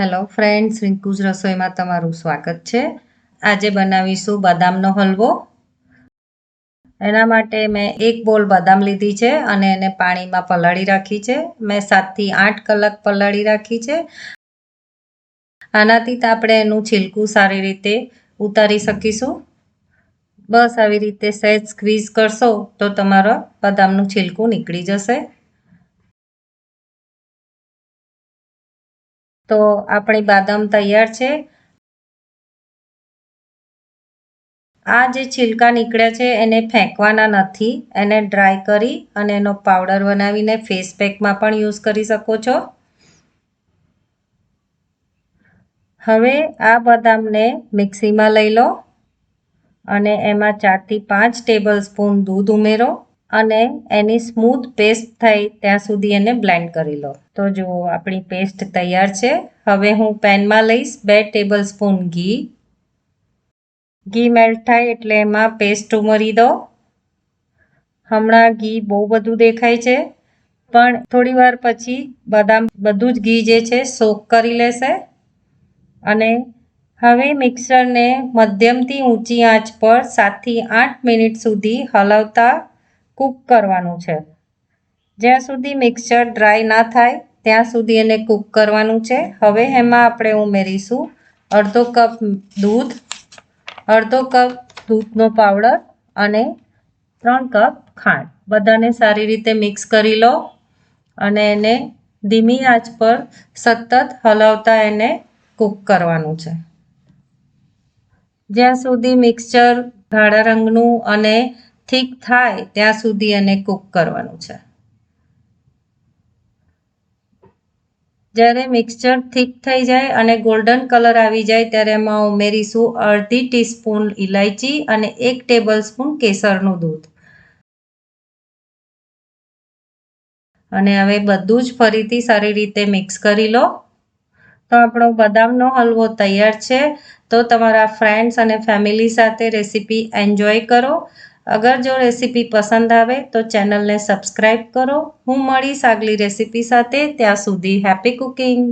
Hello friends રિંકુઝ રસોઈમાં તમારું સ્વાગત છે. આજે બનાવીશું બદામનો હલવો. એના માટે મેં એક બોલ બદામ લીધી છે અને એને પાણીમાં પલાળી રાખી છે. મેં સાતથી આઠ કલાક પલાળી રાખી છે. આનાથી આપણે એનું છિલકું સારી રીતે ઉતારી શકીશું. બસ આવી રીતે સહેજ સ્ક્વીઝ કરશો તો તમારો બદામનું છિલકું નીકળી જશે. તો આપણી બાદામ તૈયાર છે. આ જે છિલકા નીકળ્યા છે એને ફેંકવાના નથી. એને ડ્રાય કરી અને એનો પાવડર બનાવીને ફેસ પેકમાં પણ યુઝ કરી શકો છો. હવે આ બદામને મિક્સીમાં લઈ લો અને એમાં ચારથી પાંચ ટેબલ સ્પૂન દૂધ ઉમેરો. અને એની સ્મૂથ પેસ્ટ થાય ત્યાં સુધી એને બ્લેન્ડ કરી લો. તો જુઓ, આપણી પેસ્ટ તૈયાર છે. હવે હું પેનમાં લઈશ બે ટેબલ સ્પૂન ઘી. ઘી મેલ્ટ થાય એટલે એમાં પેસ્ટ ઉમેરી દો. હમણાં ઘી બહુ બધું દેખાય છે, પણ થોડી વાર પછી બદામ બધું જ ઘી જે છે સોક કરી લેશે. અને હવે મિક્સરને મધ્યમથી ઊંચી આંચ પર સાતથી આઠ મિનિટ સુધી હલાવતા કૂક કરવાનું છે. જ્યાં સુધી મિક્સર ડ્રાય ના થાય, ત્યાં સુધી એને કૂક કરવાનું છે. હવે એમાં આપણે ઉમેરીશું અડધો કપ દૂધ, અડધો કપ દૂધનો પાવડર અને ત્રણ કપ ખાંડ. બધાને સારી રીતે મિક્સ કરી લો અને એને ધીમી આંચ પર સતત હલાવતા એને કૂક કરવાનું છે. જ્યાં સુધી મિક્સચર ગાળા રંગનું અને થીક થાય ત્યાં સુધી એને કૂક કરવાનું છે. જ્યારે મિક્સચર ઠીક થઈ જાય અને ગોલ્ડન કલર આવી જાય ત્યારે એમાં ઉમેરીશું અડધી ટીસ્પૂન ઇલાયચી અને એક ટેબલ સ્પૂન કેસરનું દૂધ. અને હવે બધું જ ફરીથી સારી રીતે મિક્સ કરી લો. તો આપણો બદામનો હલવો તૈયાર છે. તો તમારા ફ્રેન્ડ્સ અને ફેમિલી સાથે રેસીપી એન્જોય કરો. અગર જો રેસીપી પસંદ આવે તો ચેનલને સબસ્ક્રાઈબ કરો. હું મળીશ આગલી રેસીપી સાથે. ત્યાં સુધી હેપી કુકિંગ.